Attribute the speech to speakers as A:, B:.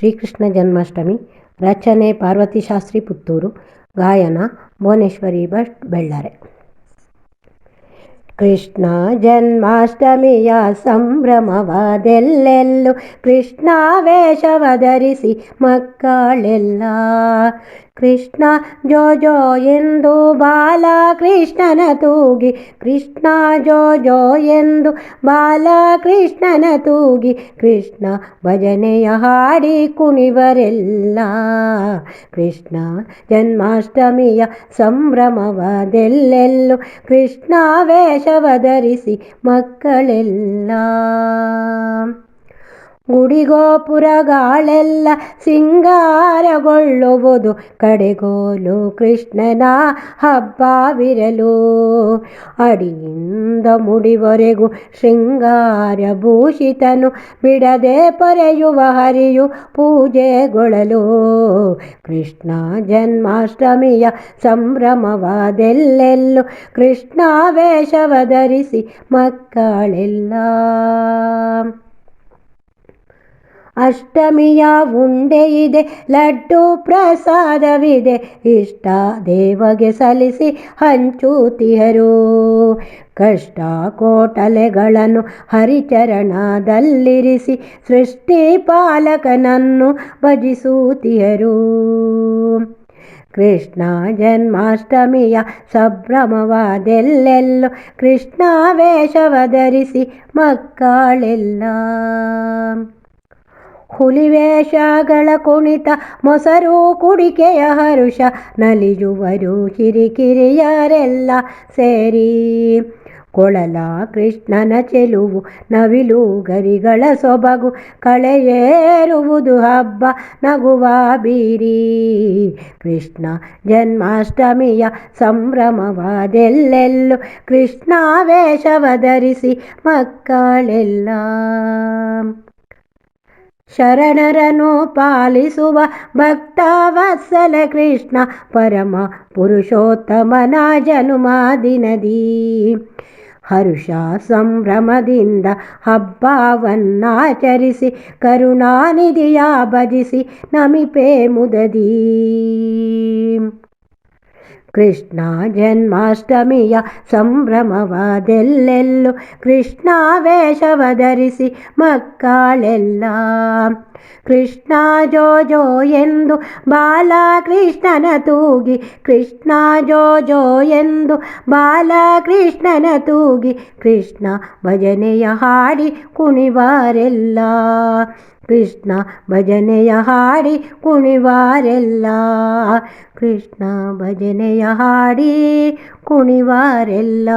A: ಶ್ರೀಕೃಷ್ಣ ಜನ್ಮಾಷ್ಟಮಿ ರಚನೆ ಪಾರ್ವತಿ ಶಾಸ್ತ್ರಿ ಪುತ್ತೂರು ಗಾಯನ ಭುವನೇಶ್ವರಿ ಭಟ್ ಬೆಳ್ಳಾರೆ. ಕೃಷ್ಣ ಜನ್ಮಾಷ್ಟಮಿಯ ಸಂಭ್ರಮವಾದೆಲ್ಲೆಲ್ಲೂ ಕೃಷ್ಣ ವೇಷವ ಧರಿಸಿ ಮಕ್ಕಳೆಲ್ಲ. ಕೃಷ್ಣ ಜೋ ಜೋ ಎಂದು ಬಾಲ ಕೃಷ್ಣನ ತೂಗಿ, ಕೃಷ್ಣ ಜೋ ಜೋ ಎಂದು ಬಾಲ ಕೃಷ್ಣನ ತೂಗಿ, ಕೃಷ್ಣ ಭಜನೆಯ ಹಾಡಿ ಕುಣಿವರೆಲ್ಲ. ಕೃಷ್ಣ ಜನ್ಮಾಷ್ಟಮಿಯ ಸಂಭ್ರಮವಾದೆಲ್ಲೆಲ್ಲೂ ಕೃಷ್ಣ ವೇಷವ ಧರಿಸಿ ಮಕ್ಕಳೆಲ್ಲ ಗುಡಿಗೋಪುರಗಳೆಲ್ಲ ಸಿಂಗಾರಗೊಳ್ಳುವುದು ಕಡೆಗೋಲು ಕೃಷ್ಣನ ಹಬ್ಬವಿರಲು. ಅಡಿಯಿಂದ ಮುಡಿವರೆಗೂ ಶೃಂಗಾರ ಭೂಷಿತನು ಬಿಡದೆ ಪೊರೆಯುವ ಹರಿಯು ಪೂಜೆಗೊಳ್ಳಲು ಕೃಷ್ಣ ಜನ್ಮಾಷ್ಟಮಿಯ ಸಂಭ್ರಮವಾದೆಲ್ಲೆಲ್ಲು ಕೃಷ್ಣ ವೇಷವ ಧರಿಸಿ ಮಕ್ಕಳೆಲ್ಲ. ಅಷ್ಟಮಿಯ ಉಂಡೆ ಇದೆ, ಲಡ್ಡು ಪ್ರಸಾದವಿದೆ. ಇಷ್ಟ ದೇವಗೆ ಸಲ್ಲಿಸಿ ಹಂಚುತಿಯರು ಕಷ್ಟ ಕೋಟಲೆಗಳನ್ನು ಹರಿಚರಣದಲ್ಲಿರಿಸಿ ಸೃಷ್ಟಿ ಪಾಲಕನನ್ನು ಭಜಿಸುತ್ತಿಯರು ಕೃಷ್ಣ ಜನ್ಮಾಷ್ಟಮಿಯ ಸಂಭ್ರಮವಾದೆಲ್ಲೆಲ್ಲೋ ಕೃಷ್ಣ ವೇಷವ ಧರಿಸಿ ಮಕ್ಕಳೆಲ್ಲ ಹುಲಿವೇಷಗಳ ಕುಣಿತ, ಮೊಸರು ಕುಡಿಕೆಯ ಹರುಷ, ನಲಿಯುವರು ಕಿರಿಕಿರಿಯರೆಲ್ಲ ಸೇರಿ. ಕೊಳಲ ಕೃಷ್ಣನ ಚೆಲುವು, ನವಿಲು ಗರಿಗಳ ಸೊಬಗು ಕಳೆಯೇರುವುದು ಹಬ್ಬ, ನಗುವ ಬೀರಿ. ಕೃಷ್ಣ ಜನ್ಮಾಷ್ಟಮಿಯ ಸಂಭ್ರಮವಾದೆಲ್ಲೆಲ್ಲು ಕೃಷ್ಣ ವೇಷವ ಧರಿಸಿ ಮಕ್ಕಳೆಲ್ಲ. ಶರಣರನು ಪಾಲಿಸುವ ಭಕ್ತವತ್ಸಲ ಕೃಷ್ಣ ಪರಮ ಪುರುಷೋತ್ತಮನ ಜನುಮಾದಿನದಿ ಹರುಷ ಸಂಭ್ರಮದಿಂದ ಹಬ್ಬವನ್ನಾಚರಿಸಿ ಕರುಣಾನಿಧಿಯ ಭಜಿಸಿ ನಮಿಪೆ ಮುದದಿ. ಕೃಷ್ಣ ಜನ್ಮಾಷ್ಟಮಿಯ ಸಂಭ್ರಮವಾದೆಲ್ಲೆಲ್ಲು ಕೃಷ್ಣ ವೇಷವ ಧರಿಸಿ ಮಕ್ಕಳೆಲ್ಲ. ಕೃಷ್ಣ ಜೋ ಜೋ ಎಂದು ಬಾಲಕೃಷ್ಣನ ತೂಗಿ, ಕೃಷ್ಣ ಜೋ ಜೋ ಎಂದು ಬಾಲಕೃಷ್ಣನ ತೂಗಿ, ಕೃಷ್ಣ ಭಜನೆಯ ಹಾಡಿ ಕುಣಿವಾರೆಲ್ಲ. ಕೃಷ್ಣ ಭಜನೆಯ ಹಾಡಿ ಕುಣಿವಾರೆಲ್ಲ. ಕೃಷ್ಣ ಭಜನೆಯ ಹಾಡಿ ಕುಣಿವಾರೆಲ್ಲ